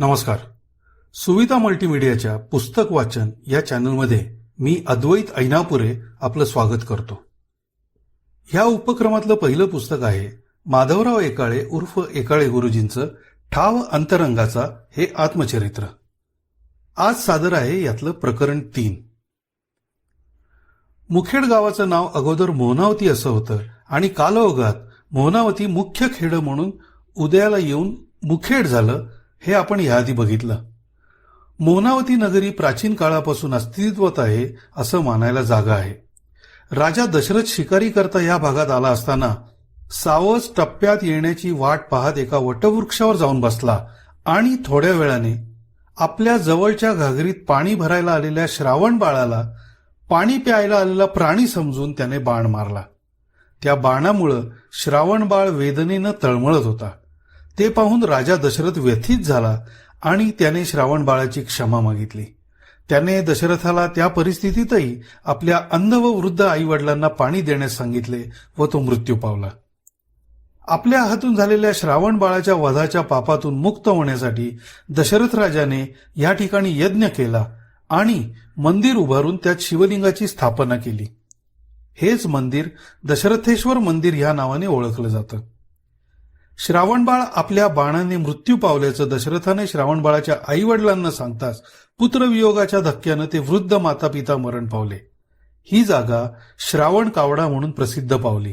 नमस्कार. सुविधा मल्टीमीडियाच्या पुस्तक वाचन या चॅनलमध्ये मी अद्वैत ऐनापुरे आपलं स्वागत करतो. ह्या उपक्रमातलं पहिलं पुस्तक आहे माधवराव एकाळे उर्फ एकाळे गुरुजींचं ठाव अंतरंगाचा हे आत्मचरित्र. आज सादर आहे यातलं प्रकरण तीन. मुखेड गावाचं नाव अगोदर मोहनावती असं होतं आणि कालओघात मोहनावती मुख्य खेड म्हणून उदयाला येऊन मुखेड झालं हे आपण याआधी बघितलं. मोहनावती नगरी प्राचीन काळापासून अस्तित्वात आहे असं मानायला जागा आहे. राजा दशरथ शिकारी करता या भागात आला असताना सावज टप्प्यात येण्याची वाट पाहत एका वटवृक्षावर जाऊन बसला आणि थोड्या वेळाने आपल्या जवळच्या घागरीत पाणी भरायला आलेल्या श्रावण बाळाला पाणी प्यायला आलेला प्राणी समजून त्याने बाण मारला. त्या बाणामुळं श्रावण बाळ वेदनेनं तळमळत होता. ते पाहून राजा दशरथ व्यथित झाला आणि त्याने श्रावण बाळाची क्षमा मागितली. त्याने दशरथाला त्या परिस्थितीतही आपल्या अंध व वृद्ध आई वडिलांना पाणी देण्यास सांगितले व तो मृत्यू पावला. आपल्या हातून झालेल्या श्रावण बाळाच्या वधाच्या पापातून मुक्त होण्यासाठी दशरथ राजाने या ठिकाणी यज्ञ केला आणि मंदिर उभारून त्यात शिवलिंगाची स्थापना केली. हेच मंदिर दशरथेश्वर मंदिर या नावाने ओळखलं जातं. श्रावणबाळ आपल्या बाणाने मृत्यू पावल्याचं दशरथाने श्रावणबाळाच्या आई वडिलांना सांगताच पुत्रवियोगाच्या धक्क्यानं ते वृद्ध माता पिता मरण पावले. ही जागा श्रावण कावडा म्हणून प्रसिद्ध पावली.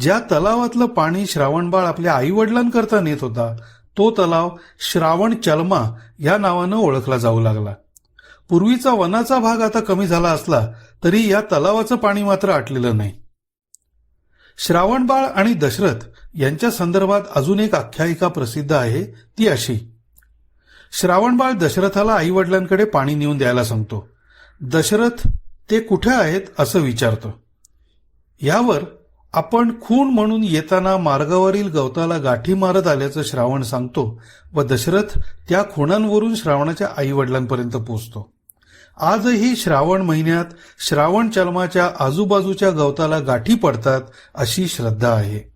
ज्या तलावातलं पाणी श्रावणबाळ आपल्या आई वडिलांकरता नेत होता तो तलाव श्रावण चलमा या नावानं ओळखला जाऊ लागला. पूर्वीचा वनाचा भाग आता कमी झाला असला तरी या तलावाचं पाणी मात्र आटलेलं नाही. श्रावणबाळ आणि दशरथ यांच्या संदर्भात अजून एक आख्यायिका प्रसिद्ध आहे ती अशी. श्रावणबाळ दशरथाला आई वडिलांकडे पाणी नेऊन द्यायला सांगतो. दशरथ ते कुठे आहेत? असं विचारतो. यावर आपण खून म्हणून येताना मार्गावरील गवताला गाठी मारत आल्याचं श्रावण सांगतो व दशरथ त्या खुणांवरून श्रावणाच्या आई वडिलांपर्यंत पोचतो आजही श्रावण महिन्यात श्रावण चलमाच्या आजूबाजूच्या गवताला गाठी पडतात अशी श्रद्धा आहे.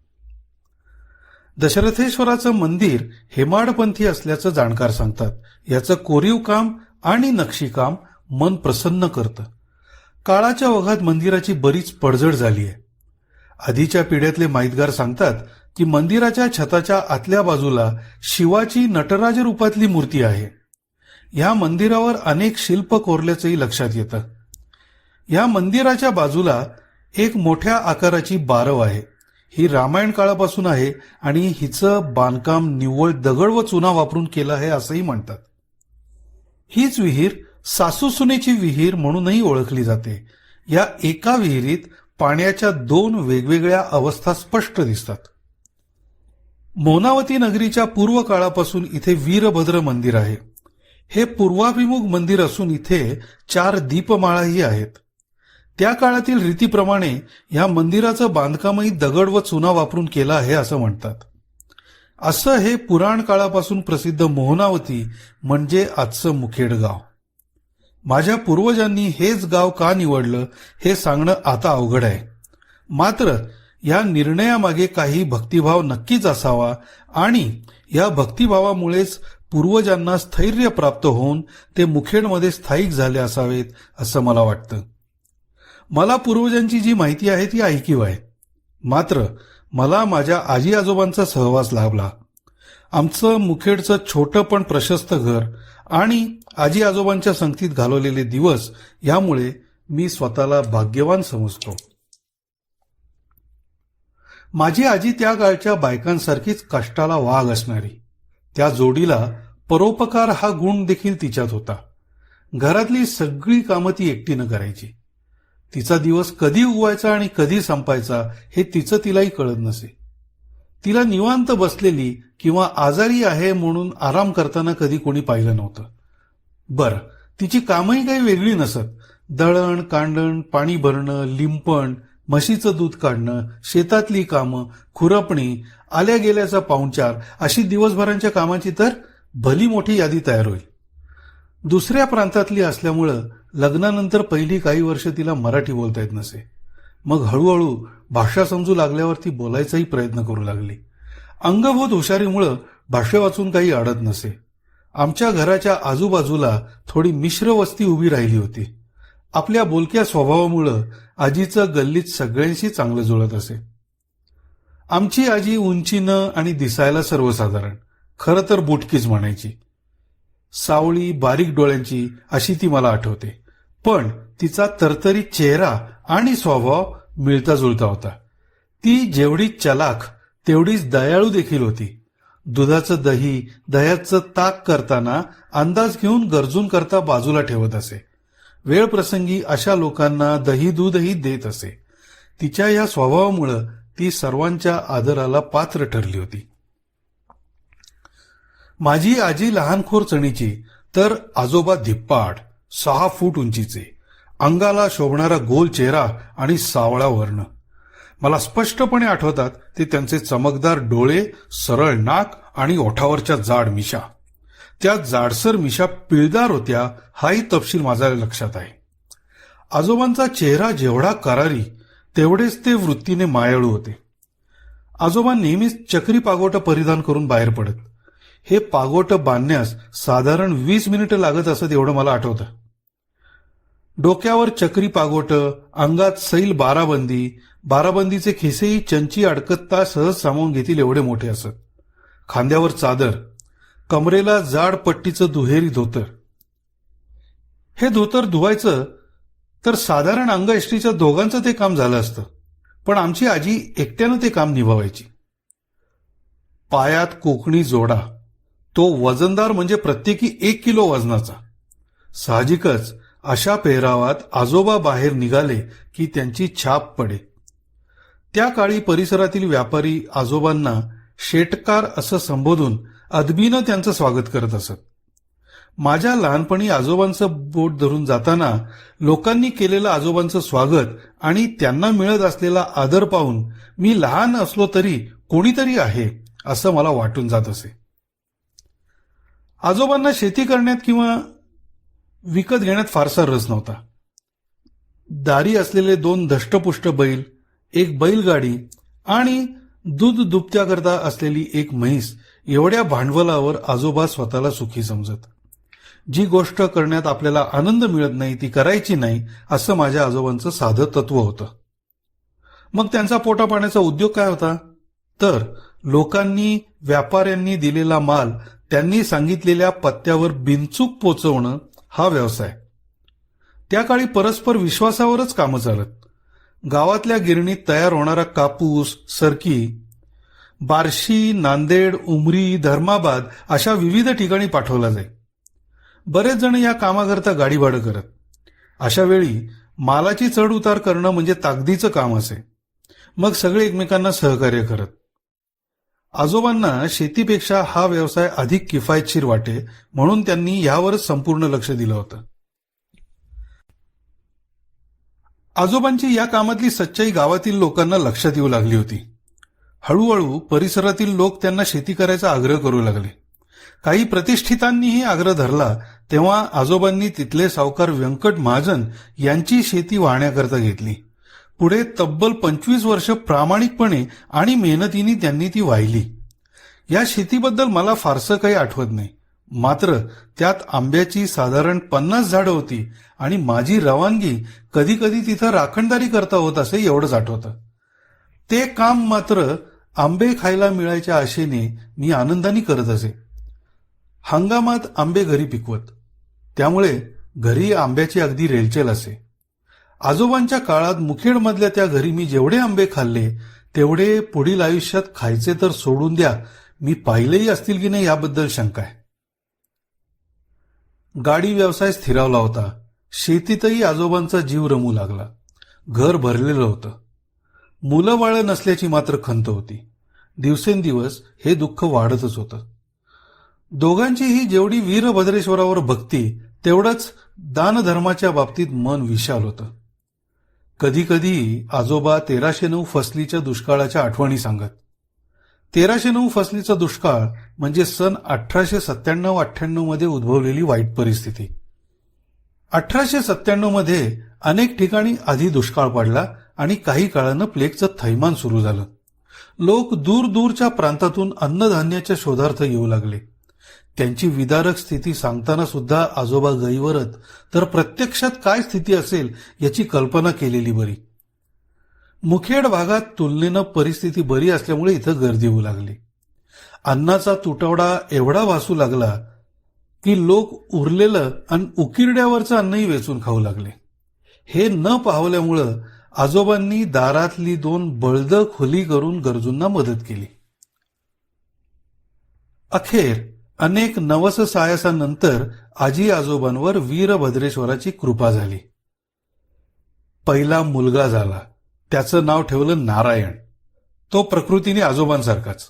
दशरथेश्वराचं मंदिर हेमाडपंथी असल्याचं जाणकार सांगतात. याचं कोरीव काम आणि नक्षीकाम मन प्रसन्न करतं. काळाच्या ओघात मंदिराची बरीच पडझड झाली आहे. आधीच्या पिढ्यातले माहितगार सांगतात की मंदिराच्या छताच्या आतल्या बाजूला शिवाची नटराज रूपातली मूर्ती आहे. या मंदिरावर अनेक शिल्प कोरल्याचंही लक्षात येतं. या मंदिराच्या बाजूला एक मोठ्या आकाराची बारव आहे. ही रामायण काळापासून आहे आणि हिचं बांधकाम निव्वळ दगड व चुना वापरून केलं आहे असंही म्हणतात. हीच विहीर सासूसुनेची विहीर म्हणूनही ओळखली जाते. या एका विहिरीत पाण्याच्या दोन वेगवेगळ्या अवस्था स्पष्ट दिसतात. मोनावती नगरीच्या पूर्व काळापासून इथे वीरभद्र मंदिर आहे. हे पूर्वाभिमुख मंदिर असून इथे चार दीपमाळाही आहेत. त्या काळातील रीतीप्रमाणे या मंदिराचं बांधकामही दगड व चुना वापरून केलं आहे असं म्हणतात. असं हे पुराण काळापासून प्रसिद्ध मोहनावती म्हणजे आजचं मुखेड गाव माझ्या पूर्वजांनी हेच गाव का निवडलं हे सांगणं आता अवघड आहे. मात्र या निर्णयामागे काही भक्तिभाव नक्कीच असावा आणि या भक्तिभावामुळेच पूर्वजांना स्थैर्य प्राप्त होऊन ते मुखेडमध्ये स्थायिक झाले असावेत असं मला वाटतं. मला पूर्वजांची जी माहिती आहे ती ऐकीव आहे. मात्र मला माझ्या आजी आजोबांचा सहवास लाभला. आमचं मुखेडचं छोटं पण प्रशस्त घर आणि आजी आजोबांच्या संगतीत घालवलेले दिवस यामुळे मी स्वतःला भाग्यवान समजतो. माझी आजी त्या काळच्या बायकांसारखीच कष्टाला वाघ असणारी. त्या जोडीला परोपकार हा गुण देखील तिच्यात होता. घरातली सगळी कामं ती एकटीनं करायची. तिचा दिवस कधी उगवायचा आणि कधी संपायचा हे तिचं तिलाही कळत नसे. तिला निवांत बसलेली किंवा आजारी आहे म्हणून आराम करताना कधी कोणी पाहिलं नव्हतं. बरं तिची कामही काही वेगळी नसत. दळण कांडण पाणी भरणं लिंपण म्हशीचं दूध काढणं शेतातली कामं खुरपणी आल्या गेल्याचा पाहुणचार अशी दिवसभरांच्या कामाची तर भली मोठी यादी तयार होईल. दुसऱ्या प्रांतातली असल्यामुळं लग्नानंतर पहिली काही वर्ष तिला मराठी बोलता येत नसे. मग हळूहळू भाषा समजू लागल्यावर ती बोलायचाही प्रयत्न करू लागली. अंगभूत हुशारीमुळं भाषा वाचून काही अडत नसे. आमच्या घराच्या आजूबाजूला थोडी मिश्र वस्ती उभी राहिली होती. आपल्या बोलक्या स्वभावामुळं आजीचं गल्लीत सगळ्यांशी चांगलं जुळत असे. आमची आजी उंचीनं आणि दिसायला सर्वसाधारण. खरं तर बुटकीच म्हणायची. सावळी बारीक डोळ्यांची अशी ती मला आठवते. पण तिचा तरतरी चेहरा आणि स्वभाव मिळता जुळता होता. ती जेवढी चलाख तेवढीच दयाळू देखील होती. दुधाचं दही दह्याचं ताक करताना अंदाज घेऊन गरजून करता बाजूला ठेवत असे. वेळ प्रसंगी अशा लोकांना दही दूधही देत असे. तिच्या या स्वभावामुळं ती सर्वांच्या आदराला पात्र ठरली होती. माझी आजी लहानखोर चणीची तर आजोबा धिप्पाड सहा फूट उंचीचे. अंगाला शोभणारा गोल चेहरा आणि सावळा वर्ण. मला स्पष्टपणे आठवतात ते त्यांचे चमकदार डोळे सरळ नाक आणि ओठावरच्या जाड मिशा. त्या जाडसर मिशा पिळदार होत्या हाही तपशील माझ्या लक्षात आहे. आजोबांचा चेहरा जेवढा करारी तेवढेच ते वृत्तीने मायाळू होते. आजोबा नेहमीच चक्री पागोट परिधान करून बाहेर पडत. हे पागोट बांधण्यास साधारण वीस मिनिटं लागत असत एवढं मला आठवतं. डोक्यावर चक्री पागोट अंगात सैल बाराबंदी बाराबंदीचे खिसेही चंची अडकत्ता सहज सामावून घेतील एवढे मोठे असत. खांद्यावर चादर कमरेला जाड पट्टीचं दुहेरी धोतर. हे धोतर धुवायचं तर साधारण अंग एसटीच्या दोघांचं ते काम झालं असतं. पण आमची आजी एकट्यानं ते काम निभावायची. पायात कोकणी जोडा. तो वजनदार म्हणजे प्रत्येकी एक किलो वजनाचा. साहजिकच अशा पेहरावात आजोबा बाहेर निघाले की त्यांची छाप पडे. त्या काळी परिसरातील व्यापारी आजोबांना शेटकार असं संबोधून अदबीनं त्यांचं स्वागत करत असत. माझ्या लहानपणी आजोबांचं बोट धरून जाताना लोकांनी केलेलं आजोबांचं स्वागत आणि त्यांना मिळत असलेला आदर पाहून मी लहान असलो तरी कोणीतरी आहे असं मला वाटून जात असे. आजोबांना शेती करण्यात किंवा विकत घेण्यात फारसा रस नव्हता. दारी असलेले दोन धष्टपुष्ट बैल एक बैलगाडी आणि दूध दुपत्याकरता असलेली एक म्हैस एवढ्या भांडवलावर आजोबा स्वतःला सुखी समजत. जी गोष्ट करण्यात आपल्याला आनंद मिळत नाही ती करायची नाही असं माझ्या आजोबांचं साधं तत्व होतं. मग त्यांचा पोटापाण्याचा उद्योग काय होता? तर लोकांनी व्यापाऱ्यांनी दिलेला माल त्यांनी सांगितलेल्या पत्त्यावर बिनचूक पोचवणं हा व्यवसाय. त्या काळी परस्पर विश्वासावरच कामं चालत. गावातल्या गिरणीत तयार होणारा कापूस सरकी बार्शी नांदेड उमरी धर्माबाद अशा विविध ठिकाणी पाठवला जाई. बरेच जण या कामाकरता गाडी भाडं करत. अशा वेळी मालाची चढ उतार करणं म्हणजे ताकदीचं काम असे. मग सगळे एकमेकांना सहकार्य करत. आजोबांना शेतीपेक्षा हा व्यवसाय अधिक किफायतशीर वाटे म्हणून त्यांनी यावरच संपूर्ण लक्ष दिलं होतं. आजोबांची या कामातली सच्चाई गावातील लोकांना लक्षात येऊ लागली होती. हळूहळू परिसरातील लोक त्यांना शेती करायचा आग्रह करू लागले. काही प्रतिष्ठितांनीही आग्रह धरला तेव्हा आजोबांनी तिथले सावकार व्यंकट महाजन यांची शेती वाहण्याकरता घेतली. पुढे तब्बल पंचवीस वर्ष प्रामाणिकपणे आणि मेहनतीने त्यांनी ती वाहिली. या शेतीबद्दल मला फारसं काही आठवत नाही. मात्र त्यात आंब्याची साधारण पन्नास झाडं होती आणि माझी रवानगी कधी कधी तिथं राखणदारी करता होत असे एवढंच आठवतं. ते काम मात्र आंबे खायला मिळायच्या आशेने मी आनंदाने करत असे. हंगामात आंबे घरी पिकवत. त्यामुळे घरी आंब्याची अगदी रेलचेल असे. आजोबांच्या काळात मुखेडमधल्या त्या घरी मी जेवढे आंबे खाल्ले तेवढे पुढील आयुष्यात खायचे तर सोडून द्या. मी पाहिलेही असतील की नाही याबद्दल शंका आहे. गाडी व्यवसाय स्थिरावला होता. शेतीतही आजोबांचा जीव रमू लागला. घर भरलेलं होतं. मुलं बाळं नसल्याची मात्र खंत होती. दिवसेंदिवस हे दुःख वाढतच होतं. दोघांचीही जेवढी वीरभद्रेश्वरावर भक्ती तेवढंच दानधर्माच्या बाबतीत मन विशाल होतं. कधी कधी आजोबा तेराशे नऊ फसलीच्या दुष्काळाच्या आठवणी सांगत. तेराशे नऊ फसलीचा दुष्काळ म्हणजे सन अठराशे सत्त्याण्णव अठ्ठ्याण्णवमध्ये उद्भवलेली वाईट परिस्थिती. अठराशे सत्त्याण्णवमध्ये अनेक ठिकाणी आधी दुष्काळ पडला आणि काही काळानं प्लेगचं थैमान सुरू झालं. लोक दूर दूरच्या प्रांतातून अन्नधान्याच्या शोधार्थ येऊ लागले. त्यांची विदारक स्थिती सांगताना सुद्धा आजोबा गईवरत तर प्रत्यक्षात काय स्थिती असेल याची कल्पना केलेली बरी. मुखेड भागात तुलनेनं परिस्थिती बरी असल्यामुळे इथं गर्दी होऊ लागली. अन्नाचा तुटवडा एवढा भासू लागला की लोक उरलेलं आणि उकिरड्यावरचं अन्नही वेचून खाऊ लागले. हे न पाहवल्यामुळं आजोबांनी दारातली दोन बळद खुली करून गरजूंना मदत केली. अखेर अनेक नवस सायसानंतर आजी आजोबांवर वीरभद्रेश्वराची कृपा झाली. पहिला मुलगा झाला. त्याचं नाव ठेवलं नारायण. तो प्रकृतीने आजोबांसारखाच.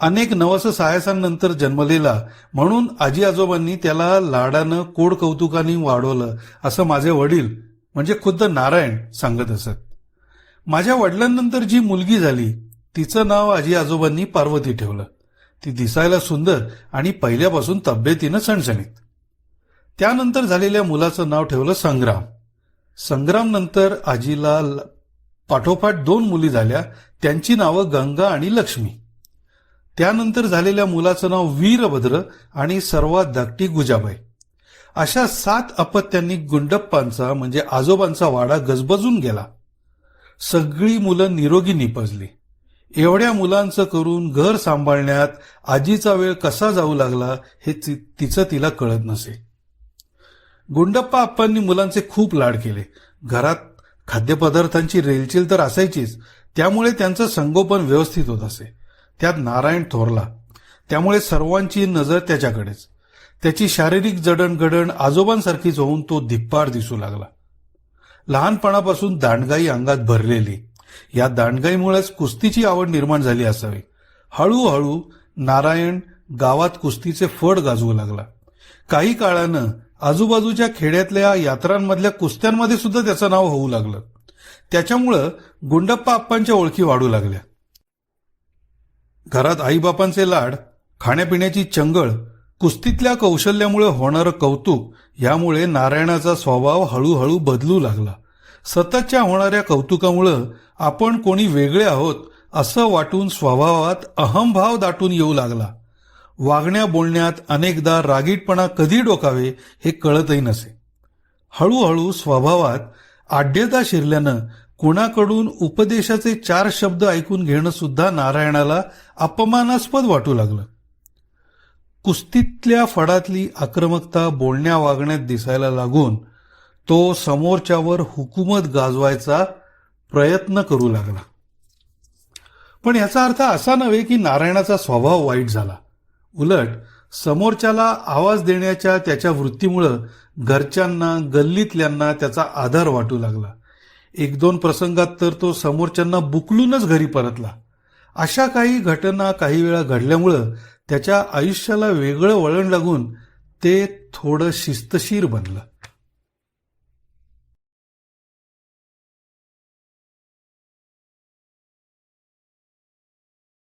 अनेक नवस सायसांनंतर जन्मलेला म्हणून आजी आजोबांनी त्याला लाडानं कोड कौतुकाने वाढवलं असं माझे वडील म्हणजे खुद्द नारायण सांगत असत. माझ्या वडिलांनंतर जी मुलगी झाली तिचं नाव आजी आजोबांनी पार्वती ठेवलं. ती दिसायला सुंदर आणि पहिल्यापासून तब्येतीनं सणसणीत. त्यानंतर झालेल्या मुलाचं नाव ठेवलं संग्राम. संग्राम नंतर आजीला पाठोपाठ दोन मुली झाल्या त्यांची नावं गंगा आणि लक्ष्मी. त्यानंतर झालेल्या मुलाचं नाव वीरभद्र आणि सर्वात धाकटी गुजाबाई. अशा सात अपत्यांनी गुंडप्पांचा म्हणजे आजोबांचा वाडा गजबजून गेला. सगळी मुलं निरोगी निपजली. एवढ्या मुलांचं करून घर सांभाळण्यात आजीचा वेळ कसा जाऊ लागला हे तिचं तिला कळत नसे. गुंडप्पा आप्पांनी मुलांचे खूप लाड केले. घरात खाद्यपदार्थांची रेलचेल तर असायचीच त्यामुळे त्यांचं संगोपन व्यवस्थित होत असे. त्यात नारायण थोरला. त्यामुळे सर्वांची नजर त्याच्याकडेच. त्याची शारीरिक जडणघडण आजोबांसारखीच होऊन तो धिप्पाड दिसू लागला. लहानपणापासून दांडगाई अंगात भरलेली. या दांडगाईमुळेच कुस्तीची आवड निर्माण झाली असावी. हळूहळू नारायण गावात कुस्तीचे फड गाजवू लागला. काही काळानं आजूबाजूच्या खेड्यातल्या यात्रांमधल्या कुस्त्यांमध्ये सुद्धा त्याचं नाव होऊ लागलं. त्याच्यामुळं गुंडप्पा आप्पांच्या ओळखी वाढू लागल्या. घरात आईबापांचे लाड खाण्यापिण्याची चंगळ कुस्तीतल्या कौशल्यामुळे होणारं कौतुक यामुळे नारायणाचा स्वभाव हळूहळू बदलू लागला. सततच्या होणाऱ्या कौतुकामुळं आपण कोणी वेगळे आहोत असं वाटून स्वभावात अहमभाव दाटून येऊ लागला. वागण्या बोलण्यात अनेकदा रागीटपणा कधी डोकावे हे कळतही नसे. हळूहळू स्वभावात आड्यता शिरल्यानं कुणाकडून उपदेशाचे चार शब्द ऐकून घेणं सुद्धा नारायणाला अपमानास्पद वाटू लागलं. कुस्तीतल्या फडातली आक्रमकता बोलण्या वागण्यात दिसायला लागून तो समोरच्यावर हुकूमत गाजवायचा प्रयत्न करू लागला. पण याचा अर्थ असा नव्हे की नारायणाचा स्वभाव वाईट झाला. उलट समोरच्याला आवाज देण्याच्या त्याच्या वृत्तीमुळं घरच्यांना गल्लीतल्यांना त्याचा आधार वाटू लागला. एक दोन प्रसंगात तर तो समोरच्यांना बुकलूनच घरी परतला. अशा काही घटना काही वेळा घडल्यामुळं त्याच्या आयुष्याला वेगळं वळण लागून ते थोडं शिस्तशीर बनलं.